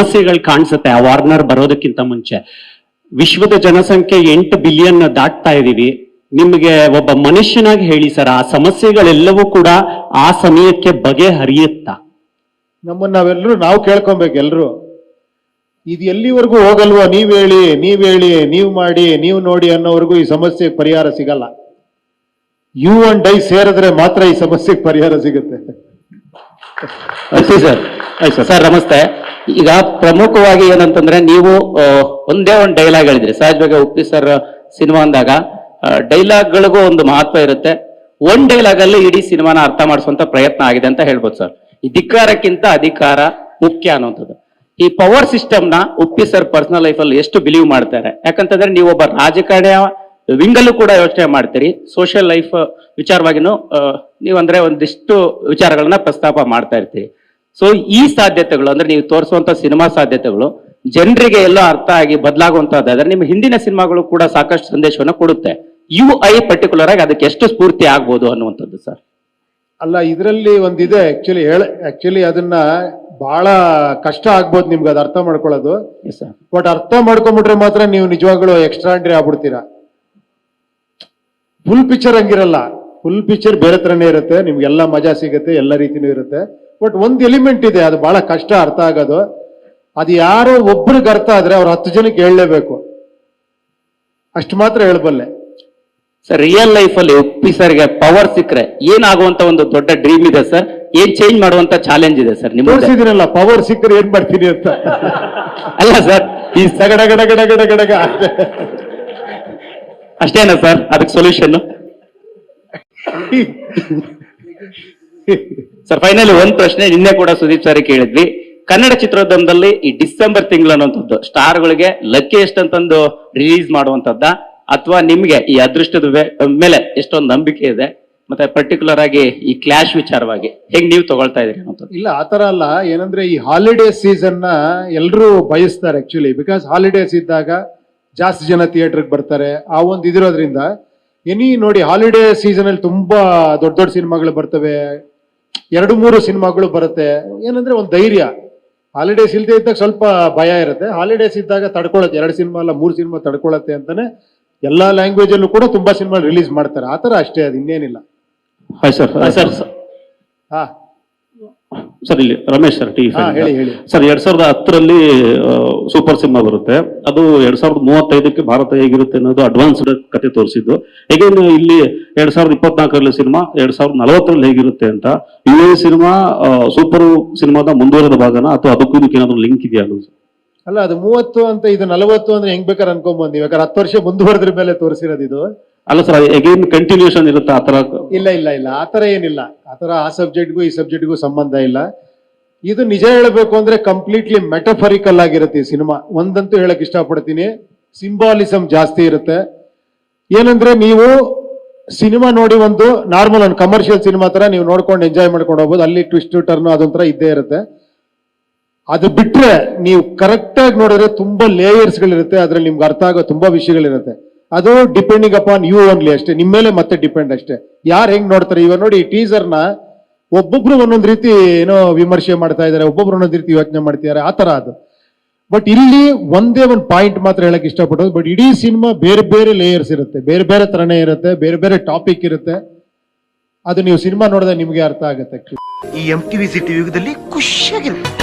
ಸಮಸ್ಯೆಗಳು ಕಾಣಿಸುತ್ತೆ. ಆ ವಾರ್ನರ್ ಬರೋದಕ್ಕಿಂತ ಮುಂಚೆ. ವಿಶ್ವದ ಜನಸಂಖ್ಯೆ ಎಂಟು ಬಿಲಿಯನ್ ದಾಟ್ತಾ ಇದೀವಿ. ನಿಮಗೆ ಒಬ್ಬ ಮನುಷ್ಯನಾಗಿ ಹೇಳಿ ಸರ್, ಆ ಸಮಸ್ಯೆಗಳೆಲ್ಲವೂ ಕೂಡ ಆ ಸಮಯಕ್ಕೆ ಬಗೆಹರಿಯುತ್ತಾ. ನಮ್ಮನ್ನ ನಾವೆಲ್ಲರೂ ನಾವು ಕೇಳ್ಕೊಬೇಕು ಎಲ್ಲರೂ ಇದು ಎಲ್ಲಿವರೆಗೂ ಹೋಗಲ್ವೋ, ನೀವ್ ಹೇಳಿ ನೀವ್ ಹೇಳಿ, ನೀವು ಮಾಡಿ, ನೀವು ನೋಡಿ ಅನ್ನೋವರೆಗೂ ಈ ಸಮಸ್ಯೆಗೆ ಪರಿಹಾರ ಸಿಗಲ್ಲ. ಯು ಅಂಡ್ ಐ ಸೇರಿದ್ರೆ ಮಾತ್ರ ಈ ಸಮಸ್ಯೆಗೆ ಪರಿಹಾರ ಸಿಗುತ್ತೆ. ಸರ್ ಆಯ್ತು ಸರ್. ನಮಸ್ತೆ. ಈಗ ಪ್ರಮುಖವಾಗಿ ಏನಂತಂದ್ರೆ ನೀವು ಒಂದೇ ಒಂದು ಡೈಲಾಗ್ ಹೇಳಿದ್ರಿ. ಸಹಜವಾಗಿ ಉಪ್ಪಿ ಸರ್ ಸಿನಿಮಾ ಅಂದಾಗ. ಡೈಲಾಗ್ಗಳಿಗೂ ಒಂದು ಮಹತ್ವ ಇರುತ್ತೆ. ಒಂದ್ ಡೈಲಾಗ್ ಅಲ್ಲಿ ಇಡೀ ಸಿನಿಮಾನ ಅರ್ಥ ಮಾಡಿಸುವಂತ ಪ್ರಯತ್ನ ಆಗಿದೆ ಅಂತ ಹೇಳ್ಬೋದು ಸರ್. ಅಧಿಕಾರಕ್ಕಿಂತ ಅಧಿಕಾರ ಮುಖ್ಯ ಅನ್ನುವಂಥದ್ದು. ಈ ಪವರ್ ಸಿಸ್ಟಮ್ನ ಉಪ್ಪಿ ಸರ್ ಪರ್ಸನಲ್ ಲೈಫ್ ಅಲ್ಲಿ ಎಷ್ಟು ಬಿಲೀವ್ ಮಾಡ್ತಾರೆ? ಯಾಕಂತಂದ್ರೆ ನೀವು ಒಬ್ಬ ರಾಜಕಾರಣಿಯ ವಿಂಗಲ್ಲೂ ಕೂಡ ಯೋಚನೆ ಮಾಡ್ತೀರಿ. ಸೋಷಿಯಲ್ ಲೈಫ್ ವಿಚಾರವಾಗಿನೂ ಆ, ನೀವಂದ್ರೆ ಒಂದಿಷ್ಟು ವಿಚಾರಗಳನ್ನ ಪ್ರಸ್ತಾಪ ಮಾಡ್ತಾ ಇರ್ತೀರಿ. ಸೊ ಈ ಸಾಧ್ಯತೆಗಳು ಅಂದ್ರೆ ನೀವು ತೋರಿಸುವಂತ ಸಿನಿಮಾ ಸಾಧ್ಯತೆಗಳು ಜನರಿಗೆ ಎಲ್ಲ ಅರ್ಥ ಆಗಿ ಬದಲಾಗುವಂತದ್ದಾದ್ರೆ ನಿಮ್ಮ ಹಿಂದಿನ ಸಿನಿಮಾಗಳು ಕೂಡ ಸಾಕಷ್ಟು ಸಂದೇಶವನ್ನು ಕೊಡುತ್ತೆ. ಯು ಐ ಪರ್ಟಿಕ್ಯುಲರ್ ಆಗಿ ಅದಕ್ಕೆ ಎಷ್ಟು ಸ್ಫೂರ್ತಿ ಆಗ್ಬೋದು ಅನ್ನುವಂಥದ್ದು ಸರ್ ಅಲ್ಲ ಇದರಲ್ಲಿ ಒಂದಿದೆ ಆಕ್ಚುಲಿ ಹೇಳ ಆಕ್ಚುಲಿ ಅದನ್ನ ಬಹಳ ಕಷ್ಟ ಆಗ್ಬೋದು ನಿಮ್ಗೆ ಅದು ಅರ್ಥ ಮಾಡ್ಕೊಳ್ಳೋದು. ಬಟ್ ಅರ್ಥ ಮಾಡ್ಕೊಂಬಿಟ್ರೆ ಮಾತ್ರ ನೀವು ನಿಜವಾಗ್ಲೂ ಎಕ್ಸ್ಟ್ರಾಂಡ್ರಿ ಆಗ್ಬಿಡ್ತೀರಾ. ಫುಲ್ ಪಿಕ್ಚರ್ ಹಂಗಿರಲ್ಲ. ಫುಲ್ ಪಿಕ್ಚರ್ ಬೇರೆ ತರನೇ ಇರುತ್ತೆ ನಿಮ್ಗೆಲ್ಲ ಮಜಾ ಸಿಗುತ್ತೆ ಎಲ್ಲ ರೀತಿನೂ ಇರುತ್ತೆ. ಬಟ್ ಒಂದು ಎಲಿಮೆಂಟ್ ಇದೆ ಅದು ಬಹಳ ಕಷ್ಟ ಅರ್ಥ ಆಗೋದು. ಅದು ಯಾರೋ ಒಬ್ರಿಗೆ ಅರ್ಥ ಆದ್ರೆ ಅವ್ರು ಹತ್ತು ಜನಕ್ಕೆ ಹೇಳಲೇಬೇಕು. ಅಷ್ಟು ಮಾತ್ರ ಹೇಳಬಲ್ಲೆ. ಸರ್ ರಿಯಲ್ ಲೈಫ್ ಅಲ್ಲಿ ಉಪ್ಪಿ ಸರ್ಗೆ ಪವರ್ ಸಿಕ್ಕರೆ ಏನಾಗುವಂತ ಒಂದು ದೊಡ್ಡ ಡ್ರೀಮ್ ಇದೆ ಸರ್ ಏನ್ ಚೇಂಜ್ ಮಾಡುವಂತ ಚಾಲೆಂಜ್ ಇದೆ ಸರ್ ನಿಮ್ಗೆ ತೋರಿಸಿದಿರಲ್ಲ ಪವರ್ ಸಿಕ್ಕರೆ ಏನ್ ಮಾಡ್ತೀನಿ ಅಂತ. ಅಲ್ಲ ಸರ್ ಈ ಸಗಡ ಗಡ ಗಡ ಗಡ ಗಡಗ ಅಷ್ಟೇನಾ ಸರ್ ಅದಕ್ಕೆ ಸೊಲ್ಯೂಷನ್ ಸರ್ ಫೈನಲಿ ಒಂದ್ ಪ್ರಶ್ನೆ ನಿನ್ನೆ ಕೂಡ ಸುದೀಪ್ ಸರ್ ಕೇಳಿದ್ವಿ. ಕನ್ನಡ ಚಿತ್ರೋದ್ಯಮದಲ್ಲಿ ಈ ಡಿಸೆಂಬರ್ ತಿಂಗಳು ಅನ್ನುವಂಥದ್ದು, ಸ್ಟಾರ್ಗಳಿಗೆ ಲಕ್ಕಿ ಎಷ್ಟಂತಂದು ರಿಲೀಸ್ ಮಾಡುವಂತದ್ದ ಅಥವಾ ನಿಮ್ಗೆ ಈ ಅದೃಷ್ಟದ ಮೇಲೆ ಎಷ್ಟೊಂದು ನಂಬಿಕೆ ಇದೆ, ಮತ್ತೆ ಪರ್ಟಿಕ್ಯುಲರ್ ಆಗಿ ಈ ಕ್ಲಾಶ್ ವಿಚಾರವಾಗಿ ಹೆಂಗ್ ನೀವು ತಗೊಳ್ತಾ ಇದೀರಿ ಅನ್ನೋಂಥದ್ದು ಇಲ್ಲ ಆತರ ಅಲ್ಲ. ಏನಂದ್ರೆ ಈ ಹಾಲಿಡೇ ಸೀಸನ್ನ ಎಲ್ಲರೂ ಬಯಸ್ತಾರೆ ಆಕ್ಚುಲಿ ಬಿಕಾಸ್ ಹಾಲಿಡೇಸ್ ಇದ್ದಾಗ ಜಾಸ್ತಿ ಜನ ಥಿಯೇಟರ್ಗೆ ಬರ್ತಾರೆ. ಆ ಒಂದು ಇದಿರೋದ್ರಿಂದ ಎನಿ ನೋಡಿ ಹಾಲಿಡೇ ಸೀಸನ್ ಅಲ್ಲಿ ತುಂಬಾ ದೊಡ್ಡ ದೊಡ್ಡ ಸಿನಿಮಾಗಳು ಬರ್ತವೆ. ಎರಡು ಮೂರು ಸಿನಿಮಾಗಳು ಬರುತ್ತೆ. ಏನಂದ್ರೆ ಒಂದು ಧೈರ್ಯ. ಹಾಲಿಡೇಸ್ ಇಲ್ಲದೆ ಇದ್ದಾಗ ಸ್ವಲ್ಪ ಭಯ ಇರುತ್ತೆ. ಹಾಲಿಡೇಸ್ ಇದ್ದಾಗ ತಡ್ಕೊಳತ್ತೆ. ಎರಡು ಸಿನಿಮಾ ಅಲ್ಲ ಮೂರು ಸಿನಿಮಾ ತಡ್ಕೊಳತ್ತೆ ಅಂತಾನೆ ಎಲ್ಲಾ ಲ್ಯಾಂಗ್ವೇಜ್ ಅಲ್ಲೂ ಕೂಡ ತುಂಬಾ ಸಿನಿಮಾ ರಿಲೀಸ್ ಮಾಡ್ತಾರೆ. ಆತರ ಅಷ್ಟೇ ಅದು ಇನ್ನೇನಿಲ್ಲ. ಹಾಯ್ ಸರ್ ಸರ್ ಹಾ. ಸರ್ ಇಲ್ಲಿ ರಮೇಶ್ ಸರ್ ಟಿ ಹಾ, ಹೇಳಿ, ಹೇಳಿ. ಸರ್ ಎರಡ್ ಸಾವಿರದ ಹತ್ತರಲ್ಲಿ ಸೂಪರ್ ಸಿನಿಮಾ ಬರುತ್ತೆ. ಅದು ಎರಡ್ ಸಾವಿರದ ಮೂವತ್ತೈದಕ್ಕೆ ಭಾರತ ಹೇಗಿರುತ್ತೆ ಅನ್ನೋದು ಅಡ್ವಾನ್ಸ್ಡ್ ಕತೆ ತೋರಿಸಿದ್ದು. ಹೇಗೇನ್ ಇಲ್ಲಿ ಎರಡ್ ಸಾವಿರದ ಇಪ್ಪತ್ನಾಲ್ಕರಲ್ಲಿ ಸಿನಿಮಾ ಎರಡ್ ಸಾವಿರದ ನಲವತ್ತರಲ್ಲಿ ಹೇಗಿರುತ್ತೆ ಅಂತ. ಯು ಎ ಸಿನಿಮಾ ಸೂಪರ್ ಸಿನಿಮಾದ ಮುಂದುವರೆದ ಭಾಗನ ಅಥವಾ ಅದಕ್ಕೂ ಇದಕ್ಕೆ ಏನಾದ್ರು ಲಿಂಕ್ ಇದೆಯಾ? ಅಲ್ಲ ಅದು ಮೂವತ್ತು ಅಂತ ಇದು ನಲವತ್ತು ಅಂದ್ರೆ ಹೆಂಗ್ ಬೇಕಾದ್ರೆ ಅನ್ಕೊಂಡ್ ನೀವು ಯಾಕಂದ್ರೆ ಹತ್ತು ವರ್ಷ ಮುಂದುವರೆದ್ರ ಮೇಲೆ ತೋರಿಸಿರೋದು ಇದು. ಅಲ್ಲ ಸರ್ ಅಗೇನ್ ಕಂಟಿನ್ಯೂಷನ್ ಇರುತ್ತೆ? ಆತರ ಇಲ್ಲ ಇಲ್ಲ ಇಲ್ಲ. ಆತರ ಏನಿಲ್ಲ. ಆತರ ಆ ಸಬ್ಜೆಕ್ಟ್ಗೂ ಈ ಸಬ್ಜೆಕ್ಟ್ಗೂ ಸಂಬಂಧ ಇಲ್ಲ. ಇದು ನಿಜ ಹೇಳಬೇಕು ಅಂದ್ರೆ ಕಂಪ್ಲೀಟ್ಲಿ ಮೆಟಫರಿಕಲ್ ಆಗಿರುತ್ತೆ ಈ ಸಿನಿಮಾ. ಒಂದಂತೂ ಹೇಳಕ್ ಇಷ್ಟಪಡ್ತೀನಿ. ಸಿಂಬಾಲಿಸಮ್ ಜಾಸ್ತಿ ಇರುತ್ತೆ. ಏನಂದ್ರೆ ನೀವು ಸಿನಿಮಾ ನೋಡಿ ಒಂದು ನಾರ್ಮಲ್ ಒಂದು ಕಮರ್ಷಿಯಲ್ ಸಿನಿಮಾ ತರ ನೀವು ನೋಡ್ಕೊಂಡು ಎಂಜಾಯ್ ಮಾಡ್ಕೊಂಡು ಹೋಗ್ಬೋದು. ಅಲ್ಲಿ ಟ್ವಿಸ್ಟ್ ಟರ್ನ್ ಅದೊಂಥರ ಇದ್ದೇ ಇರುತ್ತೆ. ಅದು ಬಿಟ್ರೆ ನೀವು ಕರೆಕ್ಟಾಗಿ ನೋಡಿದ್ರೆ ತುಂಬಾ ಲೇಯರ್ಸ್ ಗಳಿರುತ್ತೆ. ಅದ್ರಲ್ಲಿ ನಿಮ್ಗೆ ಅರ್ಥ ಆಗೋ ತುಂಬಾ ವಿಷಯಗಳಿರುತ್ತೆ. ಅದು ಡಿಪೆಂಡಿಂಗ್ ಅಪಾನ್ ಯು ಓನ್ಲಿ ಅಷ್ಟೇ, ನಿಮ್ಮ ಮೇಲೆ ಮತ್ತೆ ಡಿಪೆಂಡ್ ಅಷ್ಟೇ. ಯಾರು ಹೆಂಗ್ ನೋಡ್ತಾರೆ? ಇವಾಗ ನೋಡಿ ಟೀಸರ್ನ ಒಬ್ಬೊಬ್ರು ಒಂದೊಂದು ರೀತಿ ಏನೋ ವಿಮರ್ಶೆ ಮಾಡ್ತಾ ಇದ್ದಾರೆ ಒಬ್ಬೊಬ್ರು ಒಂದೊಂದು ರೀತಿ ಯೋಚನೆ ಮಾಡ್ತಿದ್ದಾರೆ ಆ ಥರ ಅದು. ಬಟ್ ಇಲ್ಲಿ ಒಂದೇ ಒಂದು ಪಾಯಿಂಟ್ ಮಾತ್ರ ಹೇಳಕ್ ಇಷ್ಟಪಡೋದು ಬಟ್ ಇಡೀ ಸಿನಿಮಾ ಬೇರೆ ಬೇರೆ ಲೇಯರ್ಸ್ ಇರುತ್ತೆ, ಬೇರೆ ಬೇರೆ ತರನೇ ಇರುತ್ತೆ, ಬೇರೆ ಬೇರೆ ಟಾಪಿಕ್ ಇರುತ್ತೆ. ಅದು ನೀವು ಸಿನಿಮಾ ನೋಡಿದ್ರೆ ನಿಮಗೆ ಅರ್ಥ ಆಗುತ್ತೆ. ಈ ಎಂ ಟಿವಿ ಸಿಟಿ ಯುಗದಲ್ಲಿ ಖುಷಿಯಾಗಿರುತ್ತೆ.